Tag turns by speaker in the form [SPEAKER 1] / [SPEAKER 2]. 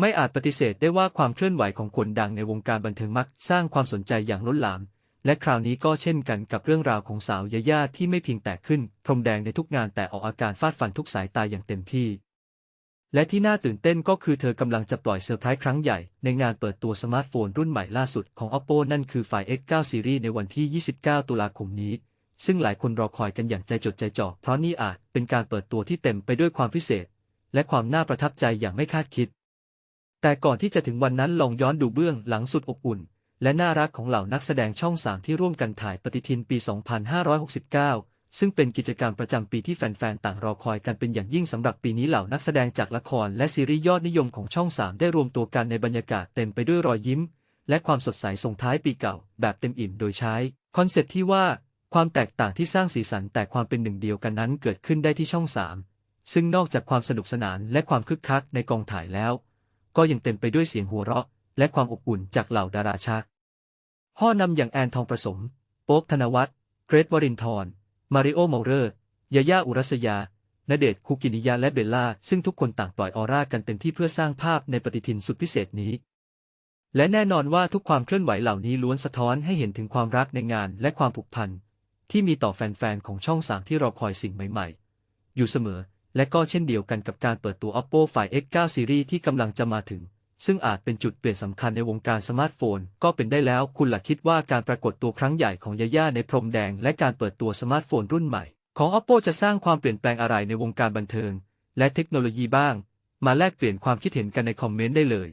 [SPEAKER 1] ไม่อาจปฏิเสธได้ว่าความเคลื่อนไหวของคนดังในวงการบันเทิงมักสร้างความสนใจอย่างล้นหลาม และคราวนี้ก็เช่นกันกับเรื่องราวของสาวยาย่าที่ไม่เพียงแต่ขึ้น พรมแดงในทุกงานแต่ออกอาการฟาดฟันทุกสายตาอย่างเต็มที่ และที่น่าตื่นเต้นก็คือเธอกำลังจะปล่อยเซอร์ไพรส์ครั้งใหญ่ ในงานเปิดตัวสมาร์ทโฟนรุ่นใหม่ล่าสุดของ Oppo นั่นคือไฟ X9 Series ในวันที่ 29 ตุลาคมนี้ซึ่งหลายคนรอคอยกันอย่างใจจดใจจ่อเพราะนี่อาจเป็นการเปิดตัวที่เต็มไปด้วยความพิเศษ และความน่าประทับใจอย่างไม่คาดคิด แต่ก่อนที่จะถึงวันนั้นลองย้อนดูเบื้องหลังสุดอบอุ่น และน่ารักของเหล่านักแสดงช่องสามที่ร่วมกันถ่ายปฏิทินปี 2569 ซึ่งเป็นกิจกรรมประจำปีที่แฟนๆ ต่างรอคอยกันเป็นอย่างยิ่งสำหรับปีนี้เหล่านักแสดงจากละครและซีรีส์ยอดนิยมของช่องสามได้รวมตัวกันในบรรยากาศเต็มไปด้วยรอยยิ้ม และความสดใสส่งท้ายปีเก่า แบบเต็มอิ่มโดยใช้ คอนเซ็ปต์ที่ว่าความแตกต่างที่สร้างสีสันแต่ความเป็นหนึ่งเดียวกันนั้นเกิดขึ้นได้ที่ช่องสามซึ่งนอกจากความสนุกสนานและความคึกคักในกองถ่ายแล้ว ก็ยังเต็มไปด้วยเสียงหัวเราะ และความอบอุ่นจากเหล่าดาราชักพ่อนำอย่างแอนทองประสม โป๊บธนวัฒน์เกรทวรินทร์มาริโอเมาเรอร์ ยาย่าอุรัสยาณเดชคุกินิยาและเบลล่า ซึ่งทุกคนต่างปล่อยออร่ากันเต็มที่เพื่อสร้างภาพในปฏิทินสุดพิเศษนี้ และแน่นอนว่าทุกความเคลื่อนไหวเหล่านี้ล้วนสะท้อนให้เห็นถึงความรักในงานและความผูกพันที่มีต่อแฟนๆ ของช่องสามที่รอคอยสิ่งใหม่ ๆ อยู่เสมอ และก็เช่นเดียวกันกับการเปิดตัว Oppo Find X9 Series ที่กำลังจะมาถึง ซึ่งอาจเป็นจุดเปลี่ยนสำคัญในวงการสมาร์ทโฟน ก็เป็นได้แล้วคุณล่ะคิดว่าการปรากฏตัวครั้งใหญ่ของยาย่าในพรมแดง และการเปิดตัวสมาร์ทโฟนรุ่นใหม่ ของ Oppo จะสร้างความเปลี่ยนแปลงอะไรในวงการบันเทิง และเทคโนโลยีบ้าง มาแลกเปลี่ยนความคิดเห็นกันในคอมเมนต์ได้เลย